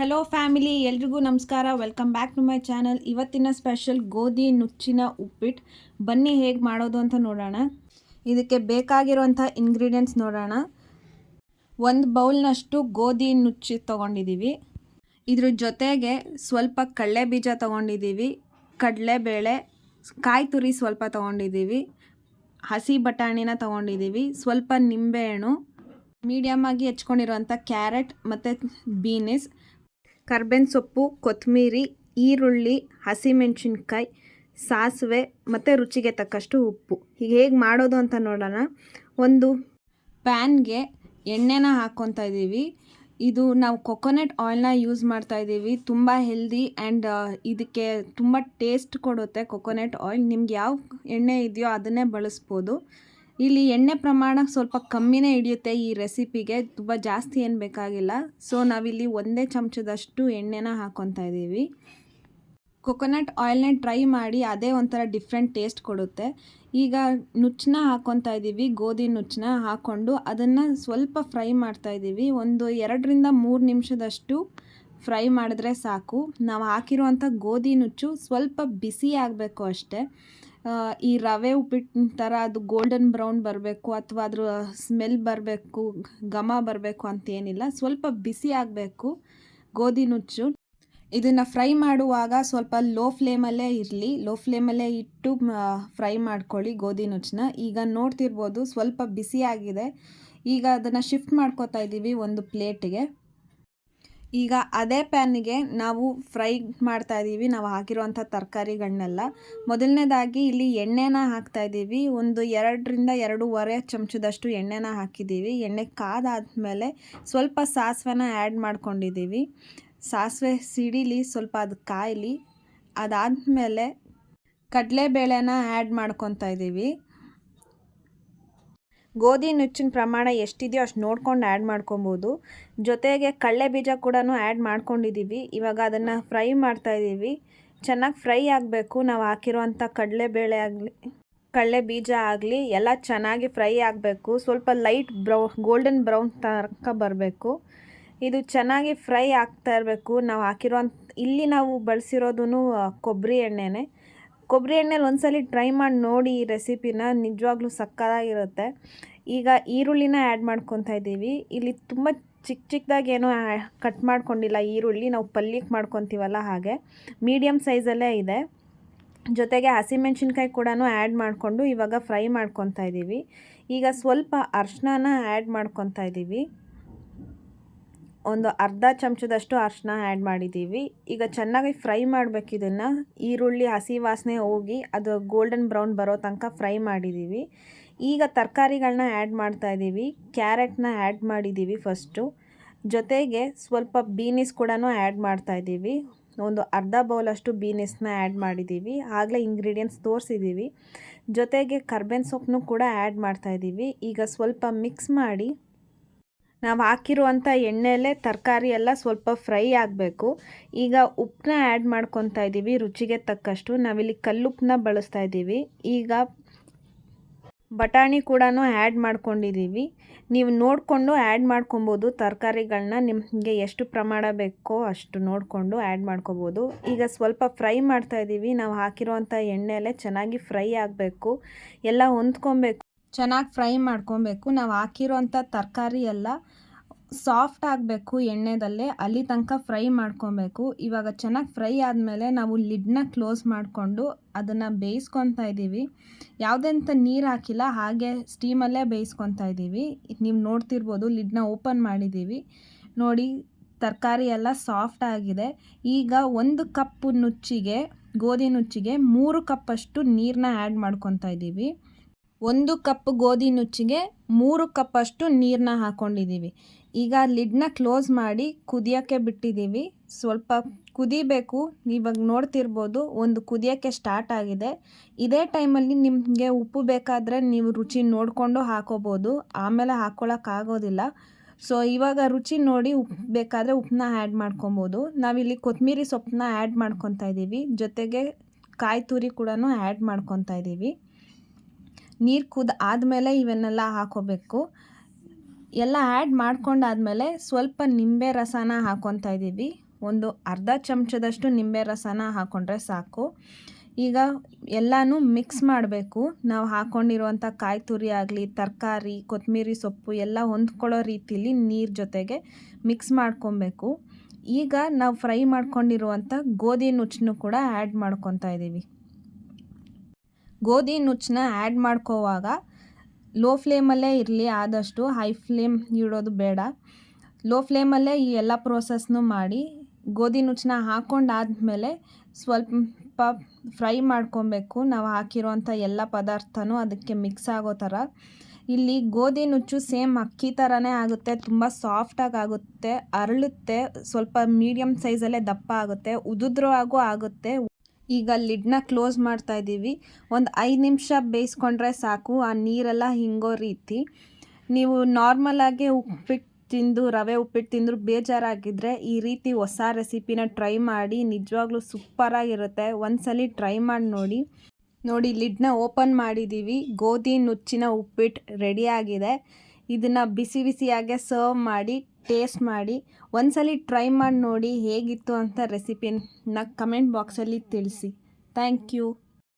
Hello family ಎಲ್ರಿಗೂ ನಮಸ್ಕಾರ. Welcome back to my channel ಇವತ್ತಿನ ಸ್ಪೆಷಲ್ ಗೋಧಿ ನುಚ್ಚಿನ ಉಪ್ಪಿಟ್ಟು ಬನ್ನಿ ಹೇಗೆ ಮಾಡೋದು ಅಂತ ನೋಡೋಣ. ಇದಕ್ಕೆ ಬೇಕಾಗಿರುವಂಥ ಇಂಗ್ರೀಡಿಯೆಂಟ್ಸ್ ನೋಡೋಣ. ಒಂದು ಬೌಲ್ನಷ್ಟು ಗೋಧಿ ನುಚ್ಚಿ ತೊಗೊಂಡಿದ್ದೀವಿ ಇದ್ರ ಜೊತೆಗೆ ಸ್ವಲ್ಪ ಕಡಲೆ ಬೀಜ ತೊಗೊಂಡಿದ್ದೀವಿ ಕಡಲೆಬೇಳೆ, ಕಾಯಿ ತುರಿ ಸ್ವಲ್ಪ ತೊಗೊಂಡಿದ್ದೀವಿ ಹಸಿ ಬಟಾಣಿನ ತೊಗೊಂಡಿದ್ದೀವಿ ಸ್ವಲ್ಪ ನಿಂಬೆಹಣ್ಣು ಮೀಡಿಯಮ್ ಆಗಿ ಹೆಚ್ಕೊಂಡಿರುವಂಥ ಕ್ಯಾರೆಟ್ ಮತ್ತು ಬೀನಿಸ್ ಕರ್ಬೇವಿನ ಸೊಪ್ಪು ಕೊತ್ತಂಬರಿ ಈರುಳ್ಳಿ, ಹಸಿಮೆಣಸಿನ್ಕಾಯಿ, ಸಾಸಿವೆ ಮತ್ತು ರುಚಿಗೆ ತಕ್ಕಷ್ಟು ಉಪ್ಪು. ಈಗ ಹೇಗೆ ಮಾಡೋದು ಅಂತ ನೋಡೋಣ. ಒಂದು ಪ್ಯಾನ್ಗೆ ಎಣ್ಣೆನ ಹಾಕ್ಕೊತಾ ಇದ್ದೀವಿ. ಇದು ನಾವು ಕೊಕೊನಟ್ ಆಯಿಲ್ನ ಯೂಸ್ ಮಾಡ್ತಾ ಇದ್ದೀವಿ. ತುಂಬ ಹೆಲ್ದಿ ಆ್ಯಂಡ್ ಇದಕ್ಕೆ ತುಂಬ ಟೇಸ್ಟ್ ಕೊಡುತ್ತೆ ಕೊಕೊನಟ್ ಆಯಿಲ್. ನಿಮ್ಗೆ ಯಾವ ಎಣ್ಣೆ ಇದೆಯೋ ಅದನ್ನೇ ಬಳಸ್ಬೋದು. ಇಲ್ಲಿ ಎಣ್ಣೆ ಪ್ರಮಾಣ ಸ್ವಲ್ಪ ಕಮ್ಮಿನೇ ಹಿಡಿಯುತ್ತೆ ಈ ರೆಸಿಪಿಗೆ. ತುಂಬ ಜಾಸ್ತಿ ಏನು ಬೇಕಾಗಿಲ್ಲ. ಸೊ ನಾವಿಲ್ಲಿ ಒಂದೇ ಚಮಚದಷ್ಟು ಎಣ್ಣೆನ ಹಾಕ್ಕೊತಾ ಇದ್ದೀವಿ. ಕೊಕೊನಟ್ ಆಯಿಲ್ನೇ ಟ್ರೈ ಮಾಡಿ ಅದೇ ಒಂಥರ ಡಿಫ್ರೆಂಟ್ ಟೇಸ್ಟ್ ಕೊಡುತ್ತೆ. ಈಗ ನುಚ್ಚನ್ನ ಹಾಕ್ಕೊತಾ ಇದ್ದೀವಿ, ಗೋಧಿ ನುಚ್ಚನ್ನ ಹಾಕ್ಕೊಂಡು ಅದನ್ನು ಸ್ವಲ್ಪ ಫ್ರೈ ಮಾಡ್ತಾ ಇದ್ದೀವಿ. ಒಂದು ಎರಡರಿಂದ ಮೂರು ನಿಮಿಷದಷ್ಟು ಫ್ರೈ ಮಾಡಿದ್ರೆ ಸಾಕು. ನಾವು ಹಾಕಿರುವಂಥ ಗೋಧಿ ನುಚ್ಚು ಸ್ವಲ್ಪ ಬಿಸಿ ಆಗಬೇಕು ಅಷ್ಟೇ. ಈ ರವೆ ಉಪ್ಪಿಟ್ಟಿನ ಥರ ಅದು ಗೋಲ್ಡನ್ ಬ್ರೌನ್ ಬರಬೇಕು ಅಥವಾ ಅದ್ರ ಸ್ಮೆಲ್ ಬರಬೇಕು, ಘಮ ಬರಬೇಕು ಅಂತೇನಿಲ್ಲ ಸ್ವಲ್ಪ ಬಿಸಿ ಆಗಬೇಕು, ಗೋಧಿ ನುಚ್ಚು. ಇದನ್ನು ಫ್ರೈ ಮಾಡುವಾಗ ಸ್ವಲ್ಪ ಲೋ ಫ್ಲೇಮಲ್ಲೇ ಇರಲಿ. ಲೋ ಫ್ಲೇಮಲ್ಲೇ ಇಟ್ಟು ಫ್ರೈ ಮಾಡ್ಕೊಳ್ಳಿ ಗೋಧಿ ನುಚ್ಚನ್ನ. ಈಗ ನೋಡ್ತಿರ್ಬೋದು ಸ್ವಲ್ಪ ಬಿಸಿಯಾಗಿದೆ ಈಗ ಅದನ್ನು ಶಿಫ್ಟ್ ಮಾಡ್ಕೋತಾ ಇದ್ದೀವಿ ಒಂದು ಪ್ಲೇಟಿಗೆ ಈಗ ಅದೇ ಪ್ಯಾನಿಗೆ ನಾವು ಫ್ರೈ ಮಾಡ್ತಾ ಇದ್ದೀವಿ. ನಾವು ಹಾಕಿರುವಂಥ ತರಕಾರಿಗಳನ್ನೆಲ್ಲ. ಮೊದಲನೇದಾಗಿ ಇಲ್ಲಿ ಎಣ್ಣೆನ ಹಾಕ್ತಾ ಇದ್ದೀವಿ. ಒಂದು ಎರಡರಿಂದ ಎರಡೂವರೆ ಚಮಚದಷ್ಟು ಎಣ್ಣೆನ ಹಾಕಿದ್ದೀವಿ. ಎಣ್ಣೆ ಕಾದಾದಮೇಲೆ ಸ್ವಲ್ಪ ಸಾಸಿವೆನ ಆ್ಯಡ್ ಮಾಡ್ಕೊಂಡಿದ್ದೀವಿ. ಸಾಸಿವೆ ಸಿಡಿಲಿ, ಸ್ವಲ್ಪ ಅದು ಕಾಯಲಿ. ಅದಾದಮೇಲೆ ಕಡಲೆಬೇಳೆನ ಆ್ಯಡ್ ಮಾಡ್ಕೊತಾ ಇದ್ದೀವಿ. ಗೋಧಿ ನುಚ್ಚಿನ ಪ್ರಮಾಣ ಎಷ್ಟಿದೆಯೋ ಅಷ್ಟು ನೋಡ್ಕೊಂಡು ಆ್ಯಡ್ ಮಾಡ್ಕೊಬೋದು. ಜೊತೆಗೆ ಕಡಲೆ ಬೀಜ ಕೂಡ ಆ್ಯಡ್ ಮಾಡ್ಕೊಂಡಿದ್ದೀವಿ ಇವಾಗ ಅದನ್ನು ಫ್ರೈ ಮಾಡ್ತಾ ಇದ್ದೀವಿ ಚೆನ್ನಾಗಿ ಫ್ರೈ ಆಗಬೇಕು. ನಾವು ಹಾಕಿರುವಂಥ ಕಡಲೆಬೇಳೆ ಆಗಲಿ ಕಡಲೆ ಬೀಜ ಆಗಲಿ ಎಲ್ಲ ಚೆನ್ನಾಗಿ ಫ್ರೈ ಆಗಬೇಕು. ಸ್ವಲ್ಪ ಲೈಟ್ ಬ್ರೌ ಗೋಲ್ಡನ್ ಬ್ರೌನ್ ತನಕ ಬರಬೇಕು. ಇದು ಚೆನ್ನಾಗಿ ಫ್ರೈ ಆಗ್ತಾ ಇರಬೇಕು. ನಾವು ಹಾಕಿರೋ ಇಲ್ಲಿ ನಾವು ಬಳಸಿರೋದು ಕೊಬ್ಬರಿ ಎಣ್ಣೆನೇ. ಕೊಬ್ಬರಿ ಎಣ್ಣೆಲಿ ಒಂದ್ಸಲಿ ಟ್ರೈ ಮಾಡಿ ನೋಡಿ ಈ ರೆಸಿಪಿನ ನಿಜವಾಗ್ಲೂ ಸಕ್ಕತ್ತಾಗಿರುತ್ತೆ. ಈಗ ಈರುಳ್ಳಿನ ಆ್ಯಡ್ ಮಾಡ್ಕೊತಾ ಇದ್ದೀವಿ. ಇಲ್ಲಿ ತುಂಬ ಚಿಕ್ಕ ಚಿಕ್ಕದಾಗಿ ಏನೂ ಕಟ್ ಮಾಡ್ಕೊಂಡಿಲ್ಲ ಈರುಳ್ಳಿ. ನಾವು ಪಲ್ಯಕ್ಕೆ ಮಾಡ್ಕೊತೀವಲ್ಲ ಹಾಗೆ. ಮೀಡಿಯಮ್ ಸೈಜಲ್ಲೇ ಇದೆ. ಜೊತೆಗೆ ಹಸಿಮೆಣ್ಸಿನ್ಕಾಯಿ ಕೂಡ ಆ್ಯಡ್ ಮಾಡಿಕೊಂಡು ಇವಾಗ ಫ್ರೈ ಮಾಡ್ಕೊತಾ ಇದ್ದೀವಿ. ಈಗ ಸ್ವಲ್ಪ ಅರ್ಶಿನ ಆ್ಯಡ್ ಮಾಡ್ಕೊತಾ ಇದ್ದೀವಿ. ಒಂದು ಅರ್ಧ ಚಮಚದಷ್ಟು ಅರಿಶಿನ ಆ್ಯಡ್ ಮಾಡಿದ್ದೀವಿ. ಈಗ ಚೆನ್ನಾಗಿ ಫ್ರೈ ಮಾಡಬೇಕು ಇದನ್ನು. ಈರುಳ್ಳಿ, ಹಸಿ ವಾಸನೆ ಹೋಗಿ ಅದು ಗೋಲ್ಡನ್ ಬ್ರೌನ್ ಬರೋ ತನಕ ಫ್ರೈ ಮಾಡಿದ್ದೀವಿ. ಈಗ ತರಕಾರಿಗಳನ್ನ ಆ್ಯಡ್ ಮಾಡ್ತಾ ಇದ್ದೀವಿ ಕ್ಯಾರೆಟ್ನ ಆ್ಯಡ್ ಮಾಡಿದ್ದೀವಿ ಫಸ್ಟು ಜೊತೆಗೆ ಸ್ವಲ್ಪ ಬೀನಿಸ್ ಕೂಡ ಆ್ಯಡ್ ಮಾಡ್ತಾ ಇದ್ದೀವಿ ಒಂದು ಅರ್ಧ ಬೌಲಷ್ಟು ಬೀನಿಸ್ನ ಆ್ಯಡ್ ಮಾಡಿದ್ದೀವಿ. ಆಗಲೇ ಇಂಗ್ರೀಡಿಯೆಂಟ್ಸ್ ತೋರಿಸಿದ್ದೀವಿ. ಜೊತೆಗೆ ಕರ್ಬೇನ್ ಸೊಪ್ಪನ್ನು ಕೂಡ ಆ್ಯಡ್ ಮಾಡ್ತಾ ಇದ್ದೀವಿ ಈಗ ಸ್ವಲ್ಪ ಮಿಕ್ಸ್ ಮಾಡಿ ನಾವು ಹಾಕಿರುವಂಥ ಎಣ್ಣೆಯಲ್ಲೇ ತರಕಾರಿ ಎಲ್ಲ ಸ್ವಲ್ಪ ಫ್ರೈ ಆಗಬೇಕು. ಈಗ ಉಪ್ಪನ್ನ ಆ್ಯಡ್ ಮಾಡ್ಕೊತಾ ಇದ್ದೀವಿ ರುಚಿಗೆ ತಕ್ಕಷ್ಟು. ನಾವಿಲ್ಲಿ ಕಲ್ಲುಪ್ಪನ್ನ ಬಳಸ್ತಾ ಇದ್ದೀವಿ ಈಗ ಬಟಾಣಿ ಕೂಡ ಆ್ಯಡ್ ಮಾಡ್ಕೊಂಡಿದ್ದೀವಿ ನೀವು ನೋಡಿಕೊಂಡು ಆ್ಯಡ್ ಮಾಡ್ಕೊಬೋದು. ತರಕಾರಿಗಳನ್ನ ನಿಮಗೆ ಎಷ್ಟು ಪ್ರಮಾಣ ಬೇಕೋ ಅಷ್ಟು ನೋಡಿಕೊಂಡು ಆ್ಯಡ್ ಮಾಡ್ಕೊಬೋದು. ಈಗ ಸ್ವಲ್ಪ ಫ್ರೈ ಮಾಡ್ತಾ ಇದ್ದೀವಿ ನಾವು ಹಾಕಿರುವಂಥ ಎಣ್ಣೆಯಲ್ಲೇ ಚೆನ್ನಾಗಿ ಫ್ರೈ ಆಗಬೇಕು. ಎಲ್ಲ ಹೊಂದ್ಕೊಬೇಕು. ಚೆನ್ನಾಗಿ ಫ್ರೈ ಮಾಡ್ಕೊಬೇಕು. ನಾವು ಹಾಕಿರೋಂಥ ತರಕಾರಿ ಎಲ್ಲ ಸಾಫ್ಟ್ ಆಗಬೇಕು ಎಣ್ಣೆದಲ್ಲೇ. ಅಲ್ಲಿ ತನಕ ಫ್ರೈ ಮಾಡ್ಕೊಬೇಕು. ಇವಾಗ ಚೆನ್ನಾಗಿ ಫ್ರೈ ಆದಮೇಲೆ ನಾವು ಲಿಡ್ನ ಕ್ಲೋಸ್ ಮಾಡಿಕೊಂಡು ಅದನ್ನು ಬೇಯಿಸ್ಕೊತಾ ಇದ್ದೀವಿ. ಯಾವುದೆಂಥ ನೀರು ಹಾಕಿಲ್ಲ, ಹಾಗೆ ಸ್ಟೀಮಲ್ಲೇ ಬೇಯಿಸ್ಕೊತಾ ಇದ್ದೀವಿ. ನೀವು ನೋಡ್ತಿರ್ಬೋದು, ಲಿಡ್ನ ಓಪನ್ ಮಾಡಿದ್ದೀವಿ. ನೋಡಿ, ತರಕಾರಿ ಎಲ್ಲ ಸಾಫ್ಟ್ ಆಗಿದೆ. ಈಗ ಒಂದು ಕಪ್ ನುಚ್ಚಿಗೆ, ಗೋಧಿ ನುಚ್ಚಿಗೆ ಮೂರು ಕಪ್ಪಷ್ಟು ನೀರನ್ನ ಆ್ಯಡ್ ಮಾಡ್ಕೊತಾ ಇದ್ದೀವಿ. ಒಂದು ಕಪ್ ಗೋಧಿ ನುಚ್ಚಿಗೆ ಮೂರು ಕಪ್ಪಷ್ಟು ನೀರನ್ನ ಹಾಕ್ಕೊಂಡಿದ್ದೀವಿ ಈಗ ಲಿಡ್ನ ಕ್ಲೋಸ್ ಮಾಡಿ ಕುದಿಯೋಕ್ಕೆ ಬಿಟ್ಟಿದ್ದೀವಿ ಸ್ವಲ್ಪ ಕುದಿಬೇಕು. ಇವಾಗ ನೋಡ್ತಿರ್ಬೋದು ಒಂದು ಕುದಿಯೋಕ್ಕೆ ಸ್ಟಾರ್ಟ್ ಆಗಿದೆ. ಇದೇ ಟೈಮಲ್ಲಿ ನಿಮಗೆ ಉಪ್ಪು ಬೇಕಾದರೆ ನೀವು ರುಚಿ ನೋಡಿಕೊಂಡು ಹಾಕೋಬೋದು. ಆಮೇಲೆ ಹಾಕ್ಕೊಳಕ್ಕಾಗೋದಿಲ್ಲ ಸೊ, ಇವಾಗ ರುಚಿ ನೋಡಿ ಉಪ್ಪು ಬೇಕಾದರೆ ಉಪ್ಪನ್ನ ಆ್ಯಡ್ ಮಾಡ್ಕೊಬೋದು. ನಾವಿಲ್ಲಿ ಕೊತ್ತಂಬರಿ ಸೊಪ್ಪನ್ನ ಆ್ಯಡ್ ಮಾಡ್ಕೊತಾ ಇದ್ದೀವಿ ಜೊತೆಗೆ ಕಾಯಿ ತುರಿ ಕೂಡ ಆ್ಯಡ್ ಮಾಡ್ಕೊತಾ ಇದ್ದೀವಿ ನೀರು ಕುದ ಆದಮೇಲೆ ಇವನ್ನೆಲ್ಲ ಹಾಕೋಬೇಕು. ಎಲ್ಲ ಆ್ಯಡ್ ಮಾಡ್ಕೊಂಡಾದಮೇಲೆ ಸ್ವಲ್ಪ ನಿಂಬೆ ರಸನ ಹಾಕ್ಕೊತಾ ಇದ್ದೀವಿ. ಒಂದು ಅರ್ಧ ಚಮಚದಷ್ಟು ನಿಂಬೆ ರಸನ ಹಾಕ್ಕೊಂಡ್ರೆ ಸಾಕು. ಈಗ ಎಲ್ಲನೂ ಮಿಕ್ಸ್ ಮಾಡಬೇಕು. ನಾವು ಹಾಕ್ಕೊಂಡಿರುವಂಥ ಕಾಯಿ ತುರಿ ಆಗಲಿ, ತರಕಾರಿ ಕೊತ್ತಂಬರಿ ಸೊಪ್ಪು ಎಲ್ಲ ಹೊಂದ್ಕೊಳ್ಳೋ ರೀತಿಲಿ ನೀರು ಜೊತೆಗೆ ಮಿಕ್ಸ್ ಮಾಡ್ಕೊಬೇಕು. ಈಗ ನಾವು ಫ್ರೈ ಮಾಡ್ಕೊಂಡಿರುವಂಥ ಗೋಧಿ ನುಚ್ಚನ್ನು ಕೂಡ ಆ್ಯಡ್ ಮಾಡ್ಕೊತಾ ಇದ್ದೀವಿ. ಗೋಧಿ ನುಚ್ಚನ್ನ ಆ್ಯಡ್ ಮಾಡ್ಕೋವಾಗ ಲೋ ಫ್ಲೇಮಲ್ಲೇ ಇರಲಿ, ಆದಷ್ಟು ಹೈ ಫ್ಲೇಮ್ ಇಡೋದು ಬೇಡ. ಲೋ ಫ್ಲೇಮಲ್ಲೇ ಈ ಎಲ್ಲ ಪ್ರೋಸೆಸ್ನು ಮಾಡಿ, ಗೋಧಿ ನುಚ್ಚನ್ನ ಹಾಕ್ಕೊಂಡಾದ್ಮೇಲೆ ಸ್ವಲ್ಪ ಫ್ರೈ ಮಾಡ್ಕೊಬೇಕು. ನಾವು ಹಾಕಿರೋವಂಥ ಎಲ್ಲ ಪದಾರ್ಥನೂ ಅದಕ್ಕೆ ಮಿಕ್ಸ್ ಆಗೋ ಥರ. ಇಲ್ಲಿ ಗೋಧಿ ನುಚ್ಚು ಸೇಮ್ ಅಕ್ಕಿ ಥರನೇ ಆಗುತ್ತೆ, ತುಂಬ ಸಾಫ್ಟಾಗಿ ಆಗುತ್ತೆ, ಅರಳುತ್ತೆ, ಸ್ವಲ್ಪ ಮೀಡಿಯಮ್ ಸೈಜಲ್ಲೇ ದಪ್ಪ ಆಗುತ್ತೆ ಉದುದ್ರವಾಗೂ ಆಗುತ್ತೆ. ಈಗ ಲಿಡ್ನ ಕ್ಲೋಸ್ ಮಾಡ್ತಾ ಇದ್ದೀವಿ. ಒಂದು ಐದು ನಿಮಿಷ ಬೇಯಿಸ್ಕೊಂಡ್ರೆ ಸಾಕು. ಆ ನೀರೆಲ್ಲ ಹಿಂಗೋ ರೀತಿ. ನೀವು ನಾರ್ಮಲಾಗಿ ಉಪ್ಪಿಟ್ಟು ತಿಂದು, ರವೆ ಉಪ್ಪಿಟ್ಟು ತಿಂದರೂ ಬೇಜಾರಾಗಿದ್ದರೆ ಈ ರೀತಿ ಹೊಸ ರೆಸಿಪಿನ ಟ್ರೈ ಮಾಡಿ. ನಿಜವಾಗ್ಲೂ ಸೂಪರಾಗಿರುತ್ತೆ. ಒಂದ್ಸಲಿ ಟ್ರೈ ಮಾಡಿ ನೋಡಿ. ನೋಡಿ, ಲಿಡ್ನ ಓಪನ್ ಮಾಡಿದ್ದೀವಿ. ಗೋಧಿ ನುಚ್ಚಿನ ಉಪ್ಪಿಟ್ಟು ರೆಡಿಯಾಗಿದೆ ಇದನ್ನು ಬಿಸಿ ಬಿಸಿಯಾಗೆ ಸರ್ವ್ ಮಾಡಿ ಟೇಸ್ಟ್ ಮಾಡಿ. ಒಂದ್ಸಲಿ ಟ್ರೈ ಮಾಡಿ ನೋಡಿ ಹೇಗಿತ್ತು ಅಂತ ರೆಸಿಪಿನ ಕಮೆಂಟ್ ಬಾಕ್ಸಲ್ಲಿ ತಿಳಿಸಿ. Thank you.